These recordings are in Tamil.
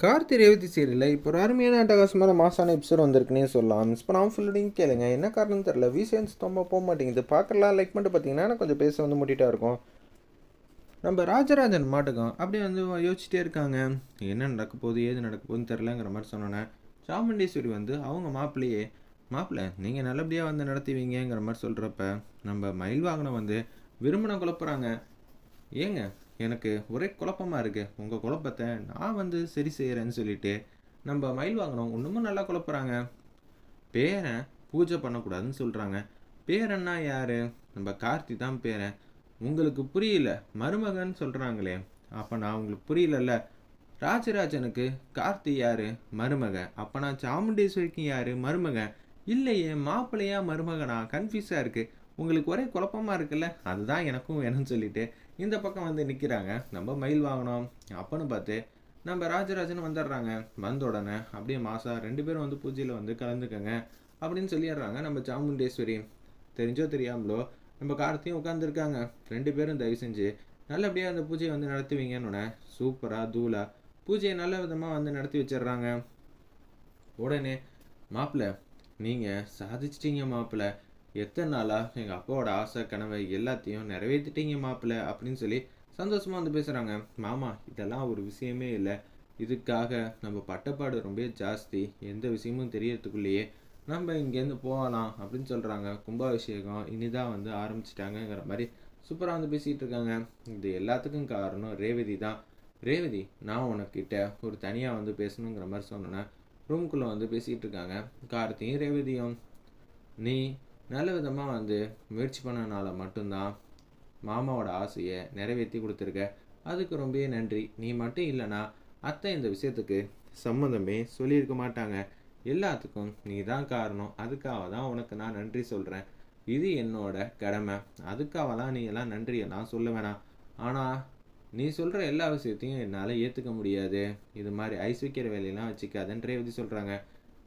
கார்த்தி ரேவதி சீரியலில் இப்போ ஒரு அருமையான அட்டகாசமான மாசான எபிசோட் வந்திருக்குன்னே சொல்லலாம். மிஸ் பண்ணாமல் ஃபுல்லோடையும் கேளுங்க. என்ன காரணம் தெரில வீசன்ஸ் ரொம்ப போக மாட்டேங்குது. பார்க்கலாம் லைக் பண்ணிட்டு பார்த்தீங்கன்னா கொஞ்சம் பேச வந்து முட்டிட்டா இருக்கும். நம்ம ராஜராஜன் மாட்டுக்கும் அப்படியே வந்து யோசிச்சுட்டே இருக்காங்க. என்ன நடக்க போகுது? ஏது நடக்க போகுதுன்னு தெரிலங்கிற மாதிரி சொன்னோன்னே சாமுண்டீஸ்வரி வந்து அவங்க மாப்பிள்ளையே மாப்பிள்ளை நீங்கள் நல்லபடியாக வந்து நடத்துவீங்கங்கிற மாதிரி சொல்கிறப்ப நம்ம மயில் வாகனம் வந்து விரும்பின குழப்புறாங்க. ஏங்க எனக்கு ஒரே குழப்பமாக இருக்குது உங்கள் குழப்பத்தை நான் வந்து சரி செய்கிறேன்னு சொல்லிட்டு நம்ம மயில் வாங்கினோம். ஒன்றுமும் நல்லா குழப்புறாங்க. பேரன் பூஜை பண்ணக்கூடாதுன்னு சொல்கிறாங்க பேரன்னா யார்? நம்ம கார்த்தி தான் பேரன். உங்களுக்கு புரியல மருமகன் சொல்கிறாங்களே அப்போ நான் உங்களுக்கு புரியலல்ல. ராஜராஜனுக்கு கார்த்தி யார்? மருமக. அப்போ நான் சாமுண்டேஸ்வரிக்கு யார்? மருமகன் இல்லையே மாப்பிள்ளையா மருமகனா? கன்ஃபியூஸாக இருக்குது உங்களுக்கு ஒரே குழப்பமாக இருக்குல்ல? அதுதான் எனக்கும் வேணும்னு சொல்லிட்டு இந்த பக்கம் வந்து நிற்கிறாங்க நம்ம மயில் வாங்கினோம் அப்பன்னு பார்த்து நம்ம ராஜராஜன் வந்துடுறாங்க. வந்த உடனே அப்படியே மாசா ரெண்டு பேரும் வந்து பூஜையில் வந்து கலந்துக்கங்க அப்படின்னு சொல்லிடுறாங்க நம்ம சாமுண்டேஸ்வரி. தெரிஞ்சோ தெரியாமலோ நம்ம கார்த்தையும் உட்காந்துருக்காங்க ரெண்டு பேரும் தயவு செஞ்சு நல்லபடியாக அந்த பூஜையை வந்து நடத்துவீங்கன்னு சூப்பராக தூளா பூஜையை நல்ல விதமாக வந்து நடத்தி வச்சிடுறாங்க. உடனே மாப்பிள்ளை நீங்கள் சாதிச்சிட்டிங்க மாப்பிள்ளை. எத்தனை நாளாக எங்கள் அப்பாவோட ஆசை கனவை எல்லாத்தையும் நிறைவேற்றிட்டீங்க மாப்பிள்ளை அப்படின்னு சொல்லி சந்தோஷமாக வந்து பேசுகிறாங்க மாமா இதெல்லாம் ஒரு விஷயமே இல்லை. இதுக்காக நம்ம பட்டப்பாடு ரொம்ப ஜாஸ்தி. எந்த விஷயமும் தெரியறதுக்குள்ளேயே நம்ம இங்கேருந்து போகலாம் அப்படின்னு சொல்கிறாங்க கும்பாபிஷேகம் இனிதான் வந்து ஆரம்பிச்சிட்டாங்கங்கிற மாதிரி சூப்பராக வந்து பேசிகிட்டு இருக்காங்க. இது எல்லாத்துக்கும் காரணம் ரேவதி தான். ரேவதி நான் உனக்கிட்ட ஒரு தனியாக வந்து பேசணுங்கிற மாதிரி சொன்னேன் ரூம்குள்ளே வந்து பேசிகிட்டு இருக்காங்க. கார்த்தியும் ரேவதியும். நீ நல்ல விதமாக வந்து முயற்சி பண்ணனால மட்டும்தான் மாமாவோட ஆசையை நிறைவேற்றி கொடுத்துருக்க. அதுக்கு ரொம்பவே நன்றி. நீ மட்டும் இல்லைனா அத்தை இந்த விஷயத்துக்கு சம்மந்தமே சொல்லியிருக்க மாட்டாங்க. எல்லாத்துக்கும் நீ தான் காரணம். அதுக்காக தான் உனக்கு நான் நன்றி சொல்கிறேன் இது என்னோட கடமை. அதுக்காக தான் நீ எல்லாம் நன்றியெல்லாம் சொல்ல வேணாம். ஆனால் நீ சொல்கிற எல்லா விஷயத்தையும் என்னால் ஏற்றுக்க முடியாது. இது மாதிரி ஐஸ் வைக்கிற வேலையெல்லாம் வச்சுக்காதன்னு ரேவதி சொல்கிறாங்க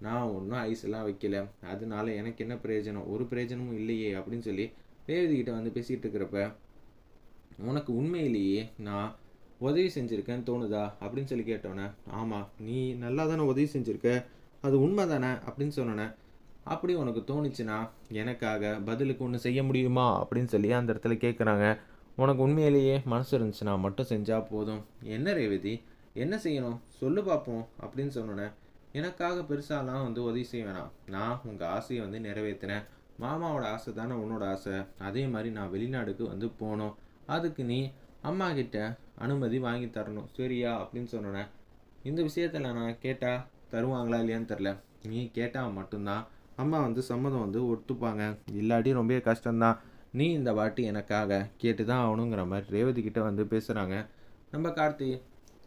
நான் ஒன்றும் ஐஸ் எல்லாம் வைக்கல. அதனால எனக்கு என்ன பிரயோஜனம்? ஒரு பிரயோஜனமும் இல்லையே அப்படின்னு சொல்லி தேவதிகிட்ட வந்து பேசிகிட்டு இருக்கிறப்ப உனக்கு உண்மையிலேயே நான் உதவி செஞ்சுருக்கேன்னு தோணுதா? அப்படின்னு சொல்லி கேட்டோன்னே ஆமாம் நீ நல்லா தானே உதவி செஞ்சுருக்க. அது உண்மை தானே? அப்படின்னு சொன்னோன்னே அப்படி உனக்கு தோணுச்சுன்னா எனக்காக பதிலுக்கு ஒன்று செய்ய முடியுமா? அப்படின்னு சொல்லி அந்த இடத்துல கேட்குறாங்க உனக்கு உண்மையிலேயே மனசு இருந்துச்சுன்னா மட்டும் செஞ்சால் போதும். என்ன ரேவதி? என்ன செய்யணும்? சொல்லு பார்ப்போம் அப்படின்னு சொன்னோன்னே எனக்காக பெருசாலாம் வந்து உதவி செய்ய வேணாம். நான் உங்கள் ஆசையை வந்து நிறைவேற்றினேன் மாமாவோட ஆசை தானே உன்னோட ஆசை? அதே மாதிரி நான் வெளிநாடுக்கு வந்து போகணும். அதுக்கு நீ அம்மா கிட்ட அனுமதி வாங்கி தரணும். சரியா? அப்படின்னு சொன்னேன் இந்த விஷயத்தில் நான் கேட்டால் தருவாங்களா இல்லையான்னு தெரில நீ கேட்டால் மட்டும்தான் அம்மா வந்து சம்மதம் வந்து ஒத்துப்பாங்க. இல்லாட்டி ரொம்ப கஷ்டம்தான். நீ இந்த வாட்டி எனக்காக கேட்டு தான் ஆகணுங்கிற மாதிரி ரேவதி கிட்ட வந்து பேசுகிறாங்க நம்ம கார்த்தி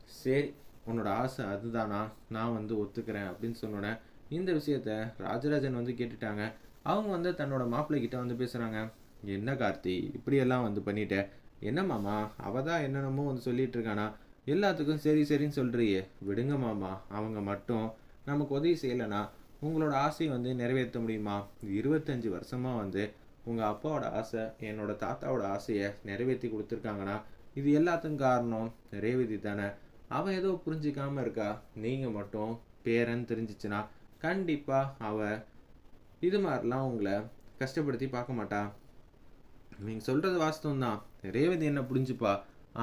சரி உன்னோட ஆசை அதுதானா? நான் வந்து ஒத்துக்கிறேன் அப்படின்னு சொன்னோன்னே இந்த விஷயத்த ராஜராஜன் வந்து கேட்டுட்டாங்க. அவங்க வந்து தன்னோட மாப்பிள்ளை கிட்ட வந்து பேசுகிறாங்க என்ன கார்த்தி இப்படியெல்லாம் வந்து பண்ணிட்டேன் என்ன மாமா அவ தான் என்னென்னமோ வந்து சொல்லிட்டு இருக்கானா? எல்லாத்துக்கும் சரி சரின்னு சொல்கிறியே விடுங்க மாமா அவங்க மட்டும் நமக்கு உதவி செய்யலைனா உங்களோட ஆசையை வந்து நிறைவேற்ற முடியுமா? இருபத்தஞ்சி வருஷமாக வந்து உங்கள் அப்பாவோட ஆசை என்னோட தாத்தாவோட ஆசையை நிறைவேற்றி கொடுத்துருக்காங்கன்னா இது எல்லாத்துக்கும் காரணம் ரேவதி தானே. அவள் ஏதோ புரிஞ்சிக்காமல் இருக்கா? நீங்கள் மட்டும் பேரன் தெரிஞ்சிச்சுன்னா கண்டிப்பாக அவள் இது மாதிரிலாம் உங்களை கஷ்டப்படுத்தி பார்க்க மாட்டா. நீங்கள் சொல்கிறது வாஸ்தவம் தான் ரேவதி என்ன புரிஞ்சுப்பா.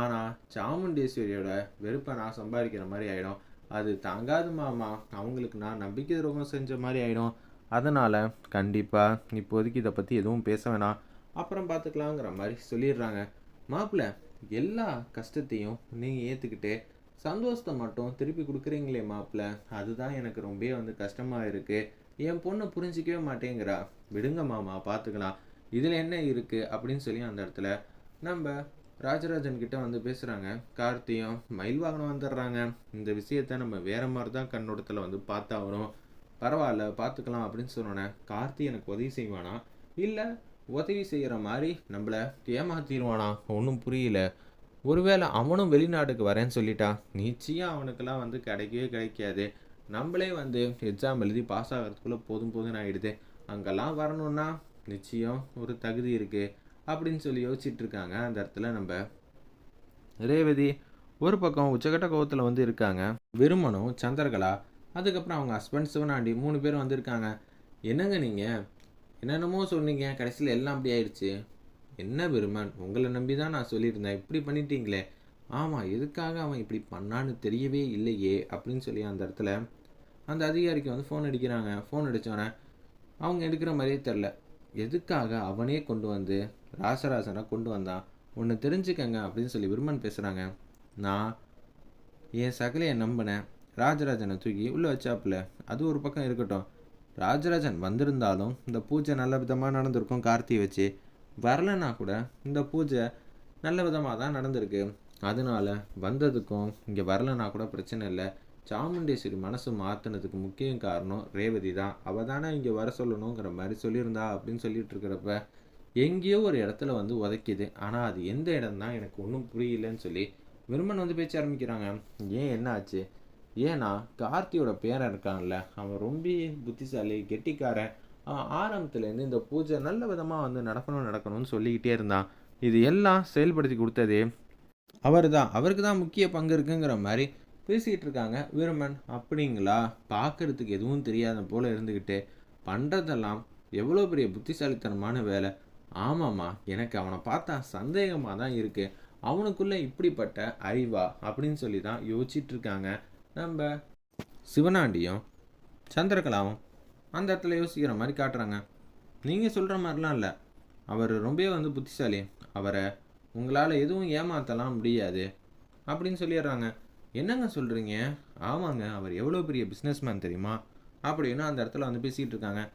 ஆனால் சாமுண்டேஸ்வரியோட வெறுப்பை நான் சம்பாதிக்கிற மாதிரி ஆகிடும் அது தாங்காது மாமா. அவங்களுக்கு நான் நம்பிக்கை துரோகம் செஞ்ச மாதிரி ஆகிடும் அதனால் கண்டிப்பாக இப்போதைக்கு இதை பற்றி எதுவும் பேச வேணாம். அப்புறம் பார்த்துக்கலாங்கிற மாதிரி சொல்லிடுறாங்க. மாப்பிள்ள எல்லா கஷ்டத்தையும் நீங்கள் ஏற்றுக்கிட்டு சந்தோஷத்தை மட்டும் திருப்பி கொடுக்குறீங்களே மாப்பிள்ள. அதுதான் எனக்கு ரொம்ப வந்து கஷ்டமாக இருக்குது என் பொண்ணை புரிஞ்சிக்கவே மாட்டேங்கிறா. விடுங்க மாமா பார்த்துக்கலாம் இதில் என்ன இருக்குது அப்படின்னு சொல்லி அந்த இடத்துல நம்ம ராஜராஜன் கிட்ட வந்து பேசுகிறாங்க கார்த்தியும் மயில் வாகனம் வந்துடுறாங்க. இந்த விஷயத்த நம்ம வேற மாதிரி தான் கண்ணோட்டத்தில் வந்து பார்த்தா வரும் பரவாயில்ல பார்த்துக்கலாம் அப்படின்னு சொன்னோன்னே கார்த்தி எனக்கு உதவி செய்வானா? இல்லை உதவி செய்கிற மாதிரி நம்மளை ஏமாத்திடுவானா? ஒன்றும் புரியல. ஒருவேளை அவனும் வெளிநாட்டுக்கு வரேன்னு சொல்லிட்டா? நிச்சயம் அவனுக்கெல்லாம் வந்து கிடைக்கவே கிடைக்காது. நம்மளே வந்து எக்ஸாம் எழுதி பாஸ் ஆகிறதுக்குள்ளே போதும் போதும்னு ஆகிடுது அங்கெல்லாம் வரணும்னா நிச்சயம் ஒரு தகுதி இருக்குது அப்படின்னு சொல்லி யோசிச்சுட்டு இருக்காங்க. அந்த இடத்துல நம்ம ரேவதி ஒரு பக்கம் உச்சக்கட்ட கோவத்தில் வந்து இருக்காங்க. விருமனும் சந்திரகலா அதுக்கப்புறம் அவங்க ஹஸ்பண்ட் சிவனாண்டி மூணு பேரும் வந்திருக்காங்க என்னங்க நீங்கள் என்னென்னமோ சொன்னீங்க. கடைசியில் எல்லாம் அப்படி ஆயிடுச்சு. என்ன விருமன் உங்களை நம்பி தான் நான் சொல்லியிருந்தேன். இப்படி பண்ணிட்டீங்களே. ஆமாம் எதுக்காக அவன் இப்படி பண்ணான்னு தெரியவே இல்லையே அப்படின்னு சொல்லி அந்த இடத்துல அந்த அதிகாரிக்கு வந்து ஃபோன் அடிக்கிறாங்க. ஃபோன் அடித்தோடனே அவங்க எடுக்கிற மாதிரியே தெரில எதுக்காக அவனே கொண்டு வந்து ராசராசனை கொண்டு வந்தான்? ஒன்று தெரிஞ்சுக்கங்க அப்படின்னு சொல்லி விருமன் பேசுகிறாங்க நான் என் சகலையை நம்பினேன். ராஜராஜனை தூக்கி உள்ளே வச்சாப்புல. அது ஒரு பக்கம் இருக்கட்டும். ராஜராஜன் வந்திருந்தாலும் இந்த பூஜை நல்ல விதமாக நடந்திருக்கும் கார்த்தியை வச்சு. வரலைன்னா கூட இந்த பூஜை நல்ல விதமாக தான் நடந்திருக்கு. அதனால வந்ததுக்கும் இங்கே வரலைன்னா கூட பிரச்சனை இல்லை. சாமுண்டேஸ்வரி மனசு மாற்றினதுக்கு முக்கிய காரணம் ரேவதி தான். அவள் தானே இங்கே வர சொல்லணுங்கிற மாதிரி சொல்லியிருந்தா அப்படின்னு சொல்லிட்டு இருக்கிறப்ப எங்கேயோ ஒரு இடத்துல வந்து உதைக்குது. ஆனால் அது எந்த இடம் தான் எனக்கு ஒன்றும் புரியலன்னு சொல்லி விருமன் வந்து பேச்ச ஆரம்பிக்கிறாங்க. ஏன் என்ன ஆச்சு ஏன்னா கார்த்தியோட பேரன் இருக்கான்ல. அவன் ரொம்ப புத்திசாலி கெட்டிக்காரன். ஆரம்பத்துலேருந்து இந்த பூஜை நல்ல விதமாக வந்து நடக்கணும் நடக்கணும்னு சொல்லிக்கிட்டே இருந்தான். இது எல்லாம் செயல்படுத்தி கொடுத்ததே அவர் தான் அவருக்கு தான் முக்கிய பங்கு இருக்குங்கிற மாதிரி பேசிக்கிட்டு இருக்காங்க. வீரமன் அப்படிங்களா? பார்க்கறதுக்கு எதுவும் தெரியாத போல் இருந்துக்கிட்டு பண்ணுறதெல்லாம் எவ்வளோ பெரிய புத்திசாலித்தனமான வேலை. ஆமாம்மா எனக்கு அவனை பார்த்தா சந்தேகமாக தான் இருக்குது அவனுக்குள்ளே இப்படிப்பட்ட அறிவா? அப்படின்னு சொல்லி தான் யோசிச்சுட்டு இருக்காங்க நம்ம சிவனாண்டியும் சந்திரகலாவும். அந்த இடத்துல யோசிக்கிற மாதிரி காட்டுறாங்க. நீங்கள் சொல்கிற மாதிரிலாம் இல்லை. அவர் ரொம்பவே வந்து புத்திசாலி. அவரை உங்களால் எதுவும் ஏமாற்றலாம் முடியாது அப்படின்னு சொல்லிடுறாங்க. என்னங்க சொல்கிறீங்க ஆமாங்க அவர் எவ்வளோ பெரிய பிஸ்னஸ்மேன் தெரியுமா? அப்படின்னு அந்த இடத்துல வந்து பேசிகிட்டு இருக்காங்க.